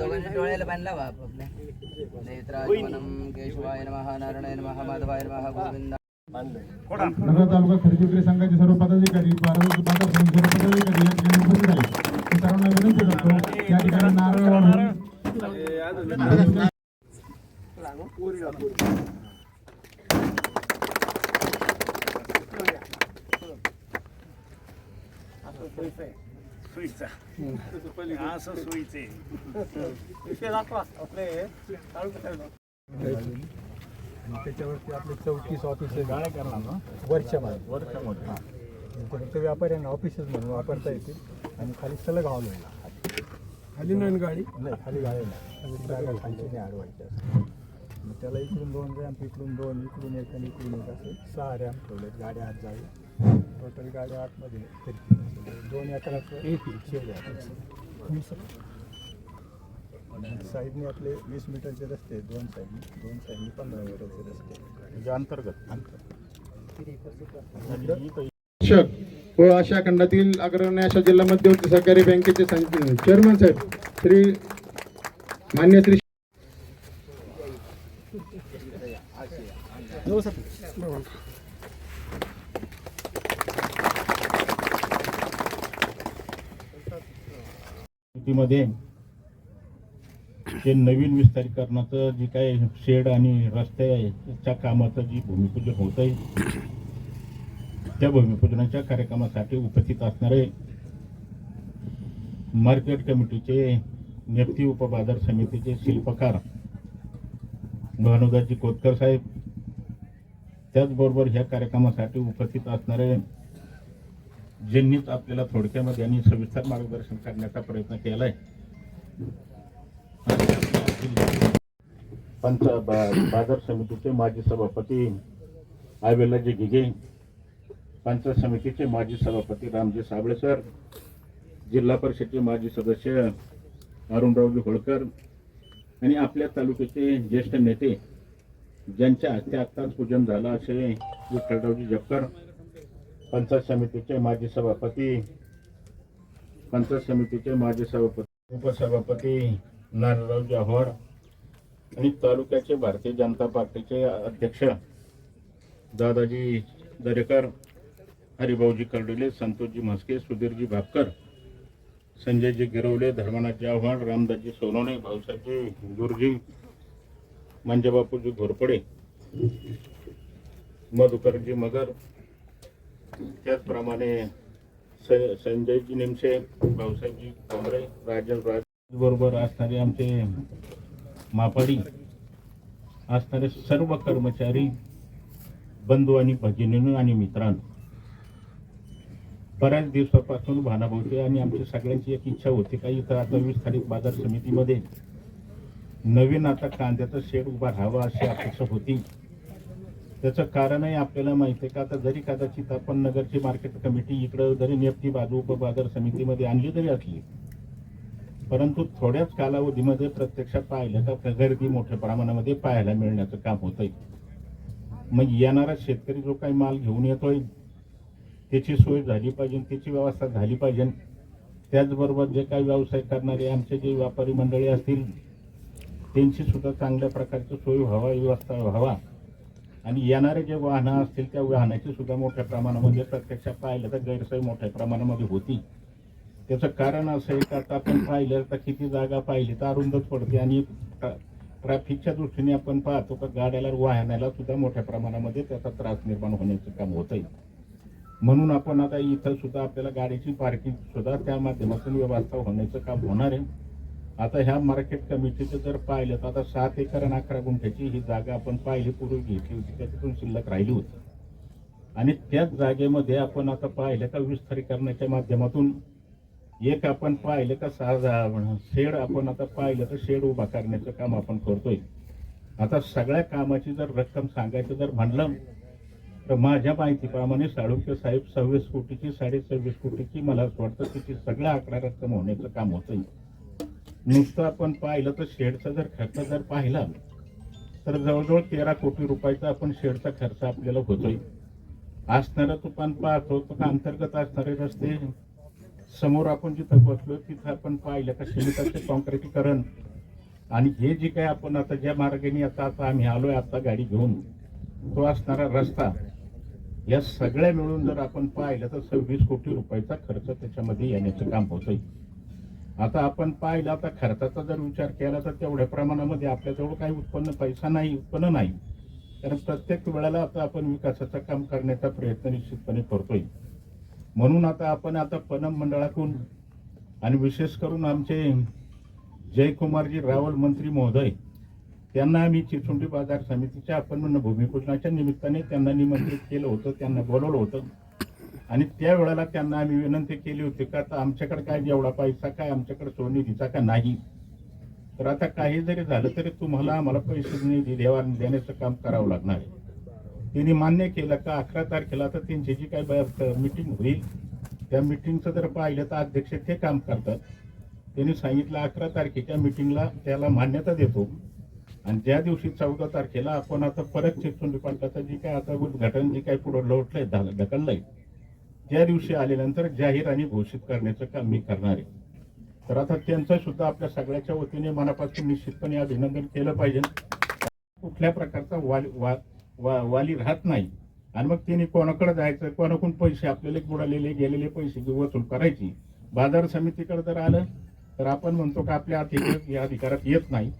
दोघांच्या डोळ्याला बांधला बा आपल्या नेत्राजमनम केशवाय नमः नारायणाय नमः माधवाय नमः गोविंद नगर तालुका खरेदी विक्री संघाचे सर्व पदाधिकारी बारामती बाजार समिती सर्व पदाधिकारी या ठिकाणी उपस्थित आहेत. मी सर्वांना विनंती करतो या ठिकाणी नारळ वाढून सुईचा. असं त्याच्यावरती आपले चौतीस ऑफिस गाड्या करणार ना वरच्या मध्ये. वर्षामध्ये ते फक्त व्यापाऱ्यांना ऑफिसेस म्हणून वापरता येतील. आणि खाली सलग हॉल होईल. खाली नाही गाडी? नाही खाली गाडी नाही. जागा खालची नाही अडवायची असं. मग त्याला इकडून दोन रॅम्प इकडून दोन इकडून एक आणि इकडून एक असे सहा रॅम्प ठेवलेत. गाड्या आत जावी टोटल गाड्या आतमध्ये फिरतील. दोन एकराचं येतील शेड आहे साईडने आपले वीस मीटरचे रस्ते आहेत, दोन साईडने. दोन साईडने पंधरा मीटरचे रस्ते. म्हणजे अंतर्गत. शिक्षक व आशिया खंडातील अग्रणी अशा जिल्हा मध्यवर्ती सहकारी बँकेचे चेअरमन साहेब श्री मान्य श्री मध्ये ते नवीन विस्तारीकरणाचं जे काय शेड आणि रस्त्याच्या कामाचं जी भूमिपूजन होत आहे त्या भूमिपूजनाच्या कार्यक्रमासाठी उपस्थित असणारे मार्केट कमिटीचे नेप्ती उपबाजार समितीचे शिल्पकार भानुदाजी कोतकर साहेब त्याचबरोबर ह्या कार्यक्रमासाठी उपस्थित असणारे ज्यांनीच आपल्याला थोडक्यामध्ये आणि सविस्तर मार्गदर्शन करण्याचा प्रयत्न केलाय. पंच बा- बाजार समितीचे माजी सभापती आवेलाजी घिगे पंचायत समितीचे माजी सभापती रामजी साबळे सर जिल्हा परिषदचे माजी सदस्य अरुणरावजी होळकर आणि आपल्या तालुक्याचे ज्येष्ठ नेते ज्यांच्या हस्ते आत्ताच पूजन झालं असे विठ्ठलरावजी जपकर पंचायत समितीचे माजी सभापती पंचायत समितीचे माजी सभापती उपसभापती नारायणराव आव्हाड आणि तालुक्याचे भारतीय जनता पार्टीचे अध्यक्ष दादाजी दरेकर हरिभाऊजी कर्डिले संतोषजी म्हस्के सुधीरजी भापकर संजयजी गिरवले धर्मनाथजी आव्हाड रामदासजी सोनवणे भाऊसाहेबजी गुरुजी मंजबापूजी घोरपडे मधुकरजी मगर त्याचप्रमाणे स- संजयजी निमसे भाऊसाहेबजी कोंबडे राजन राज बरोबर असणारे आमचे मापाडी असणारे सर्व कर्मचारी बंधू आणि भगिनींनो आणि मित्रांनो. बऱ्याच दिवसापासून भानाभोवती आणि आमची सगळ्यांची एक इच्छा होती का इथं आता विस्तारित बाजार समितीमध्ये नवीन आता कांद्याचा शेड उभा राहावा अशी अपेक्षा होती. त्याचं कारणही आपल्याला माहिती आहे का? आता जरी कदाचित आपण नगरची मार्केट कमिटी इकडं जरी नेपती बाजू उपबाजार समितीमध्ये आणली तरी असली परंतु थोड्याच कालावधीमध्ये प्रत्यक्षात पाहिलं तर गर्दी मोठ्या प्रमाणामध्ये पाहायला मिळण्याचं काम होतंय. मग येणारा शेतकरी जो काही माल घेऊन येतोय त्याची सोय झाली पाहिजे त्याची व्यवस्था झाली पाहिजे. त्याचबरोबर जे काही व्यवसाय करणारे आमचे जे व्यापारी मंडळी असतील त्यांची सुद्धा चांगल्या प्रकारची सोय व्हावा व्यवस्था व्हावा. आणि येणारे जे वाहनं असतील त्या वाहनाची सुद्धा मोठ्या प्रमाणामध्ये म्हणजे प्रत्यक्षात पाहिलं तर गैरसोय मोठ्या प्रमाणामध्ये होती. त्याचं कारण असं आहे का? आता आपण पाहिलं तर किती जागा पाहिली तर अरुंदच पडते आणि ट्रॅफिकच्या दृष्टीने आपण पाहतो का गाड्याला वाहनाला सुद्धा मोठ्या प्रमाणामध्ये त्याचा त्रास निर्माण होण्याचं काम होत आहे म्हणून आपण आता इथं सुद्धा आपल्याला गाडीची पार्किंग सुद्धा त्या माध्यमातून व्यवस्था होण्याचं काम होणार आहे. आता ह्या मार्केट कमिटीचं जर पाहिलं तर आता सात एकर आणि अकरा गुंठ्याची ही जागा आपण पाहिली पूर्वी घेतली होती त्याच्यातून शिल्लक राहिली होती. आणि त्याच जागेमध्ये आपण आता पाहिलं का विस्तारीकरणाच्या माध्यमातून एक आपण पाहिलं का सहा शेड आपण आता पाहिलं तर शेड उभा करण्याचं काम आपण करतोय. आता सगळ्या कामाची जर रक्कम सांगायचं जर म्हणलं तर माझ्या माहितीप्रमाणे साळुंके साहेब सव्वीस कोटीची साडे सव्वीस कोटीची मला असं वाटतं तिची सगळ्या आकडा रक्कम होण्याचं काम होतंय. नुसतं आपण पाहिलं तर शेडचा जर खर्च जर पाहिला तर जवळजवळ तेरा कोटी रुपयाचा आपण शेडचा खर्च आपल्याला होतोय. असणारं तुपान पाहतो तर अंतर्गत असणारे रस्ते समोर आपण जिथं बसलो तिथं आपण पाहिलं का सिमेंटाचे कॉन्क्रिटीकरण. आणि हे जे काही आपण आता ज्या मार्गाने आता आता आम्ही आलोय आता गाडी घेऊन तो असणारा रस्ता या सगळ्या मिळून जर आपण पाहिलं तर सव्वीस कोटी रुपयाचा खर्च त्याच्यामध्ये येण्याचं काम होतंय. आता आपण पाहिलं आता खर्चाचा जर विचार केला तर तेवढ्या प्रमाणामध्ये आपल्याजवळ काही उत्पन्न पैसा नाही उत्पन्न नाही. कारण प्रत्येक वेळेला आता आपण विकासाचं काम करण्याचा प्रयत्न निश्चितपणे करतोय. म्हणून आता आपण आता पनम मंडळातून आणि विशेष करून आमचे जयकुमारजी रावल मंत्री महोदय त्यांना आम्ही चिचुंडी बाजार समितीच्या आपण म्हणणं भूमिपूजनाच्या निमित्ताने त्यांना निमंत्रित केलं होतं त्यांना बोलवलं होतं. आणि त्यावेळेला त्यांना आम्ही विनंती केली होती का आता आमच्याकडे काय एवढा पैसा काय आमच्याकडे सोनिधीचा का नाही? तर आता काही जरी झालं तरी तुम्हाला आम्हाला पैसे निधी देवा देण्याचं काम करावं लागणार आहे. त्यांनी मान्य केलं का अकरा तारखेला तर त्यांची जी काय मिटिंग होईल त्या मिटिंगचं जर पाहिलं तर अध्यक्ष ते काम करतात. त्यांनी सांगितलं अकरा तारखेच्या मिटिंगला त्याला मान्यता देतो. आणि ज्या दिवशी चौदा तारखेला आपण आता परत चिरचुंडी पाटलाचं जी काय आता उद्घाटन जे काय पुढं लोटलंय झालं ढकललंय त्या दिवशी आल्यानंतर जाहीर आणि घोषित करण्याचं काम मी करणार आहे. तर आता त्यांचं सुद्धा आपल्या सगळ्याच्या वतीने मनापासून निश्चितपणे अभिनंदन केलं पाहिजे. कुठल्या प्रकारचा वाली वा, वा, वाली राहत नाही. आणि मग त्यांनी कोणाकडे जायचं कोणाकडून पैसे आपल्याला बुडालेले गेलेले पैसे वसूल करायची? बाजार समितीकडे जर आलं तर आपण म्हणतो का आपल्या अधिकार या अधिकारात येत नाही.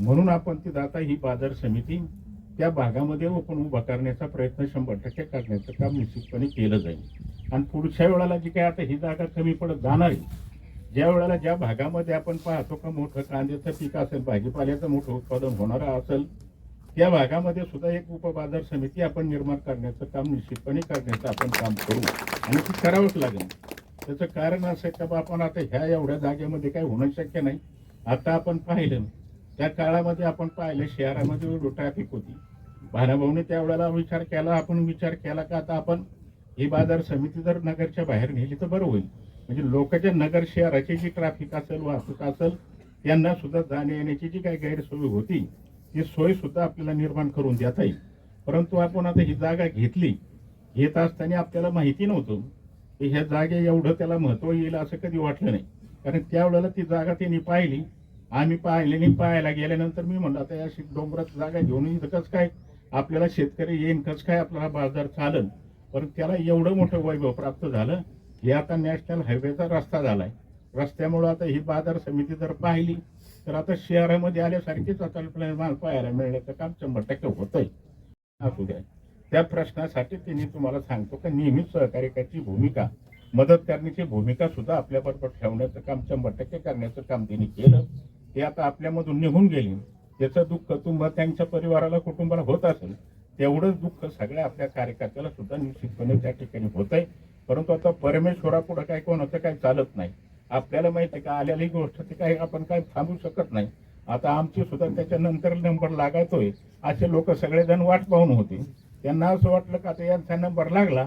म्हणून आपण ती आता ही बाजार समिती त्या भागामध्ये आपण उभा करण्याचा प्रयत्न शंभर टक्के करण्याचं काम निश्चितपणे केलं जाईल. आणि पुढच्या वेळेला जी काय आता ही जागा कमी पडत जाणार आहे ज्या वेळेला ज्या भागामध्ये आपण पाहतो का मोठं कांद्याचं पीक असेल भाजीपाल्याचं मोठं उत्पादन होणारं असेल त्या भागामध्ये सुद्धा एक उपबाजार समिती आपण निर्माण करण्याचं काम निश्चितपणे करण्याचं आपण काम करू. आणि ते करावंच लागेल. त्याचं कारण असं आहे का बा आपण आता ह्या एवढ्या जागेमध्ये काही होणं शक्य नाही. आता आपण पाहिलं त्या काळामध्ये आपण पाहिलं शहरामध्ये ट्रॅफिक होती. भाराभाऊने त्यावेळेला विचार केला आपण विचार केला का आता आपण ही बाजार समिती जर नगरच्या बाहेर नेली तर बरं होईल. म्हणजे लोकांच्या नगर शहराची जी ट्रॅफिक असेल वाहतूक असेल त्यांना सुद्धा जाण्या येण्याची जी काही गैरसोय होती ती सोय सुद्धा आपल्याला निर्माण करून देता येईल. परंतु आपण आता ही जागा घेतली घेत असताना आपल्याला माहिती नव्हतं की ह्या जागे एवढं त्याला महत्त्व येईल असं कधी वाटलं नाही. कारण त्यावेळेला ती जागा त्यांनी पाहिली. आम्ही पाहिली पाहायला गेल्यानंतर मी म्हणलं आता या डोंगरात जागा घेऊन कसं काय आपल्याला शेतकरी येईन कसं काय आपला बाजार चालन? पण त्याला एवढं मोठं वैभव प्राप्त झालं हे आता नॅशनल हायवेचा रस्ता झाला आहे रस्त्यामुळं आता ही बाजार समिती जर पाहिली तर आता शहरामध्ये आल्यासारखीच आता माल पाहायला मिळण्याचं काम शंभर टक्के होतंय. असू द्या. त्या प्रश्नासाठी त्यांनी तुम्हाला सांगतो का नेहमीच सहकार्यकाची भूमिका मदत करण्याची भूमिका सुद्धा आपल्याबरोबर ठेवण्याचं काम शंभर टक्के करण्याचं काम त्यांनी केलं. ते आता आपल्यामधून निघून गेले. त्याचं दुःख तुम्हाला त्यांच्या परिवाराला कुटुंबाला होत असेल तेवढंच दुःख सगळ्या आपल्या कार्यकर्त्याला सुद्धा निश्चितपणे त्या ठिकाणी होत आहे. परंतु आता परमेश्वरापुढे काय कोणाचं काही चालत नाही. आपल्याला माहिती आहे का आलेली गोष्ट ती काही आपण काय थांबू शकत नाही. आता आमची सुद्धा त्याच्यानंतर नंबर लागायतोय. असे लोक सगळेजण वाट पाहून होते. त्यांना असं वाटलं का आता यांचा नंबर लागला?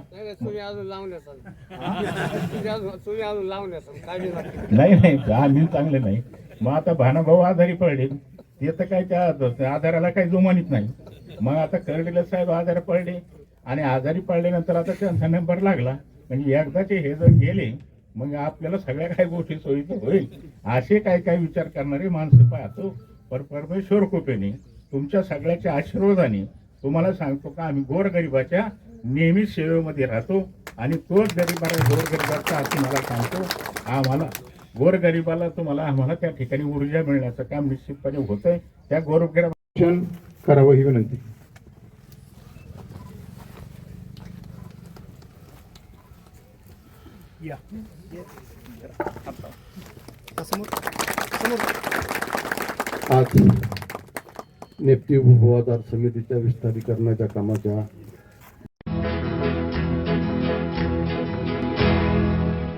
नाही नाही आम्ही चांगले नाही. मग आता भानाभाऊ आजारी पडले. ते तर काय त्या आजाराला काही जुमानीत नाही. मग आता कर्डिले साहेब आजारी पडले आणि आजारी पडल्यानंतर आता त्यांचा नंबर लागला. म्हणजे एकदाचे हे जर गेले मग आपल्याला सगळ्या काही गोष्टी सोयीचं होईल. असे काय काय विचार करणारे माणसं पाहतो. पर परमेश्वर कृपेने तुमच्या सगळ्याच्या आशीर्वादाने तुम्हाला सांगतो का आम्ही गोरगरिबाच्या नेहमी सेवेमध्ये राहतो आणि तोच गरीबाला गोरगरिबाचा असं मला सांगतो. आम्हाला गोरगरिबाला तुम्हाला आम्हाला त्या ठिकाणी ऊर्जा मिळण्याचं काम निश्चितपणे होतंय. त्या गोरगरिबा करावं ही विनंती. आज नेप्ती उपबाजार समितीच्या विस्तारीकरणाच्या कामाच्या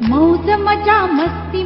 मौज मजा मस्ती